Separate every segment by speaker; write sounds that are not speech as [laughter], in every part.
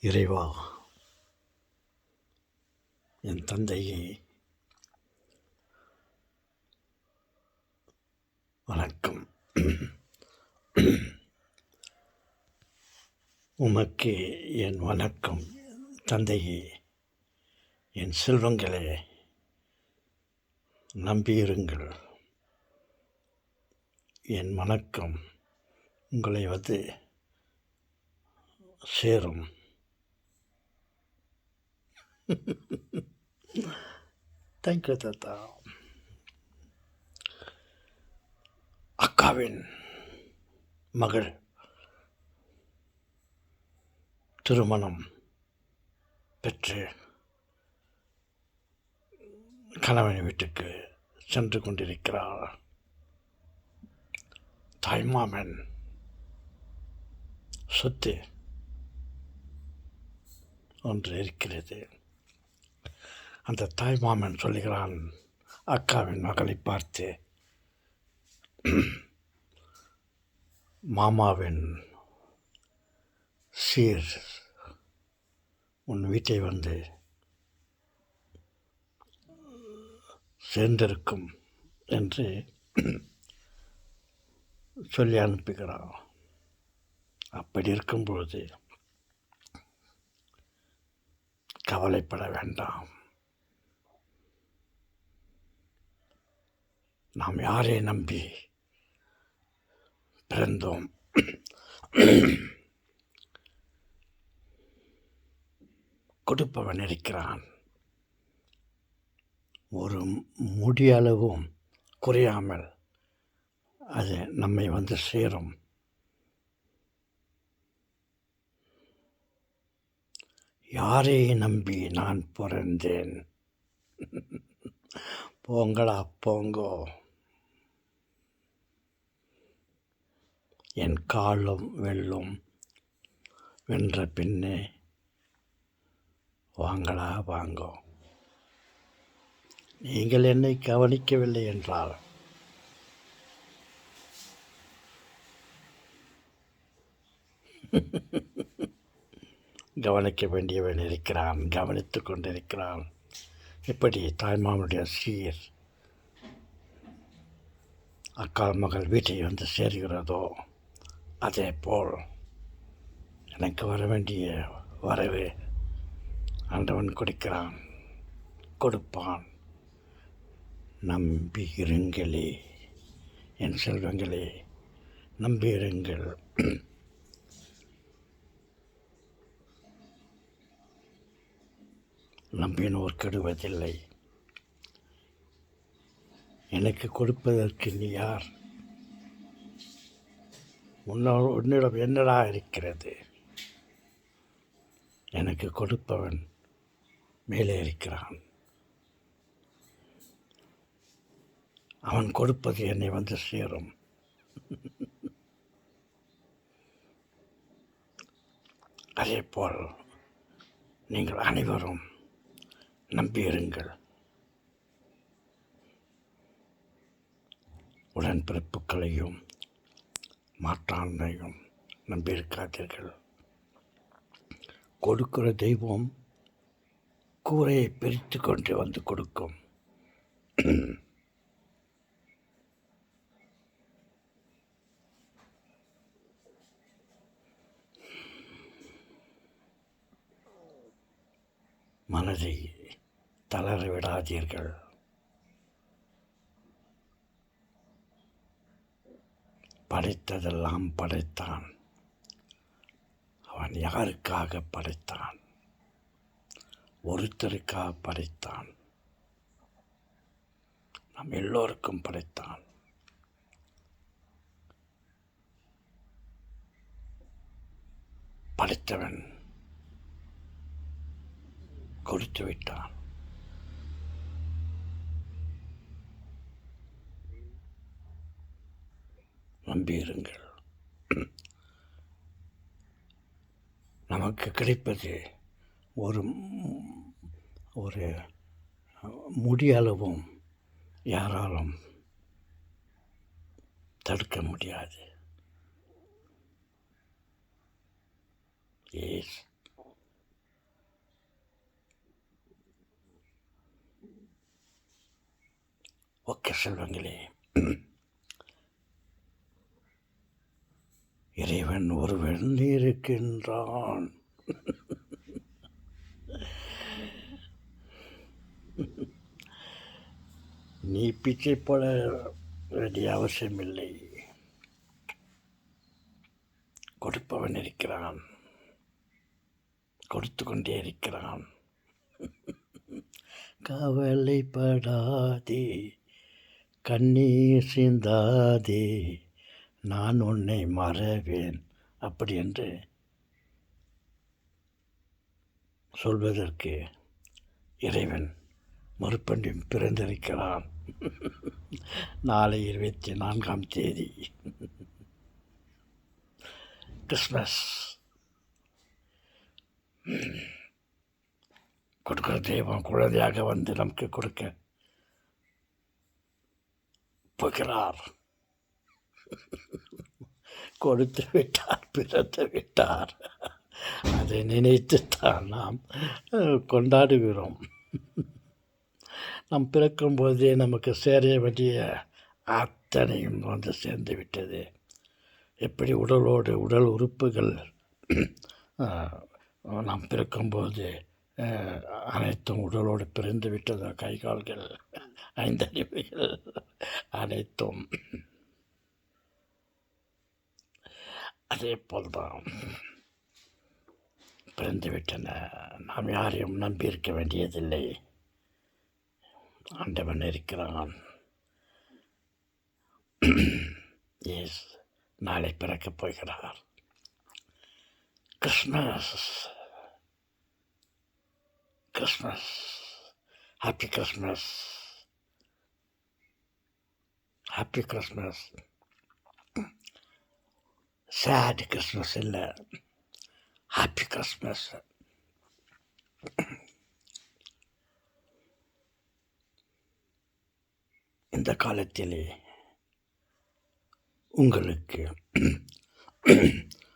Speaker 1: இறைவா என் தந்தையே வணக்கம். உமக்கு என் வணக்கம். தந்தையே என் செல்வங்களே நம்பியிருங்கள். என் வணக்கம். உங்களை வந்து சேரும். [laughs] தேங்க்யூ தாத்தா. அக்காவின் மகள். திருமணம் பெற்று கணவன் வீட்டுக்கு சென்று கொண்டிருக்கிறார் தாய்மாமன் சொத்து ஒன்று இருக்கிறது. அந்த தாய்மாமன் சொல்லுகிறான் அக்காவின் மகளை பார்த்து மாமாவின் சீர் உன் வீட்டை வந்து சேர்ந்திருக்கும் என்று சொல்லி அனுப்புகிறான். அப்படி இருக்கும் பொழுது கவலைப்பட வேண்டாம். நாம் யாரை நம்பி பிறந்தோம். கொடுப்பவன் இருக்கிறான். ஒரு முடியளவும் குறையாமல் அது நம்மை வந்து சேரும். யாரை நம்பி நான் பிறந்தேன். போங்களா போங்கோ. என் காலும் வெல்லும். வென்ற பின்னே வாங்களா வாங்கோ. நீங்கள் என்னை கவனிக்கவில்லை என்றால்? [laughs] கவனிக்க வேண்டியவன் இருக்கிறான் கவனித்து கொண்டிருக்கிறான். இப்படி தாய்மாமனுடைய சீர் அக்கால் மகள் வீட்டை வந்து சேர்கிறதோ அதே போல் எனக்கு வர வேண்டிய வரவு ஆண்டவன் கொடுக்கிறான் கொடுப்பான். நம்பி இருங்களே என் செல்வங்களே நம்பி இருங்கள் நம்பினோர் கெடுவதில்லை. எனக்கு கொடுப்பதற்கு நீ யார்? உன்னோட உன்னிடம் என்னடா இருக்கிறது? எனக்கு கொடுப்பவன் மேலே இருக்கிறான். அவன் கொடுப்பது என்னை வந்து சேரும். அதே போல் நீங்கள் அனைவரும் நம்பியிருங்கள். உடன்பிறப்புகளையும் மாற்றாண்மையும் நம்பியிருக்காதீர்கள். கொடுக்கிற தெய்வம் கூரையை பிரித்து கொண்டு வந்து கொடுக்கும். மனதை தளர விடாதீர்கள். படைத்ததெல்லாம் படைத்தான். அவன் யாருக்காக படைத்தான்? ஒருத்தருக்காக படைத்தான். நம் எல்லோருக்கும் படைத்தான். படைத்தவன் கொடுத்து விட்டான். நம்பியிருங்கள். நமக்கு கிடைப்பது ஒரு ஒரு முடியளவும் யாராலும் தடுக்க முடியாது. ஏஸ் ஓகே செல்வங்களே. இறைவன் ஒருவன் இருக்கின்றான். நீ பிச்சை போட வேண்டிய அவசியமில்லை. கொடுப்பவன் இருக்கிறான். கொடுத்து கொண்டே இருக்கிறான். கவலைப்படாதே கண்ணீர் சிந்தாதே நான் உன்னை மறவேன் அப்படி என்று சொல்வதற்கு இறைவன் மறுபடியும் பிறந்திருக்கிறான். நாளை இருபத்தி நான்காம் தேதி. கிறிஸ்மஸ் கொடுக்குற தெய்வம் குழந்தையாக வந்து நமக்கு கொடுக்க போகிறார். கொடுத்து விட்டார் பிறந்து விட்டார். அதை நினைத்துத்தான் நாம் கொண்டாடுகிறோம். நாம் பிறக்கும் போதே நமக்கு சேர வேண்டிய அத்தனையும் வந்து சேர்ந்து விட்டது. எப்படி உடலோடு உடல் உறுப்புகள் நாம் பிறக்கும்போது அனைத்தும் உடலோடு பிறந்து விட்டது கை கால்கள் ஐந்தறிவுகள் அனைத்தும் அதே போல்தான் பிறந்துவிட்டன. நாம் யாரையும் நம்பியிருக்க வேண்டியதில்லை. ஆண்டவன் இருக்கிறான். எஸ் நாளை பிறக்கப் போகிறார். Christmas. Christmas. Happy Christmas. Happy Christmas. Sad Christmas இல்லை ஹாப்பி கிறிஸ்மஸ் இந்த காலத்திலே உங்களுக்கு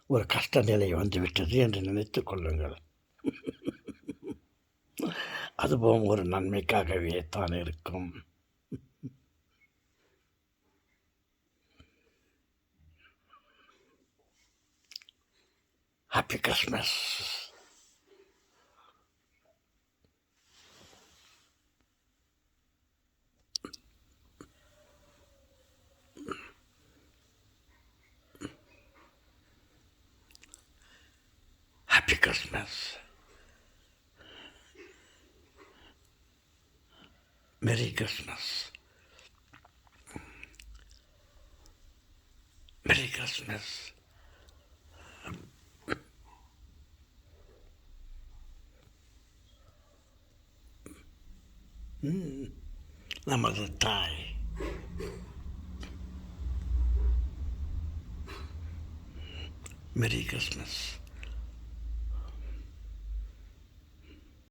Speaker 1: ஒரு கஷ்ட நிலை வந்துவிட்டது என்று நினைத்து கொள்ளுங்கள். அதுபோல் ஒரு நன்மைக்காகவே தான் இருக்கும். Happy Christmas. Happy Christmas. Merry Christmas. Merry Christmas. Mm. I'm a little tired. Merry Christmas.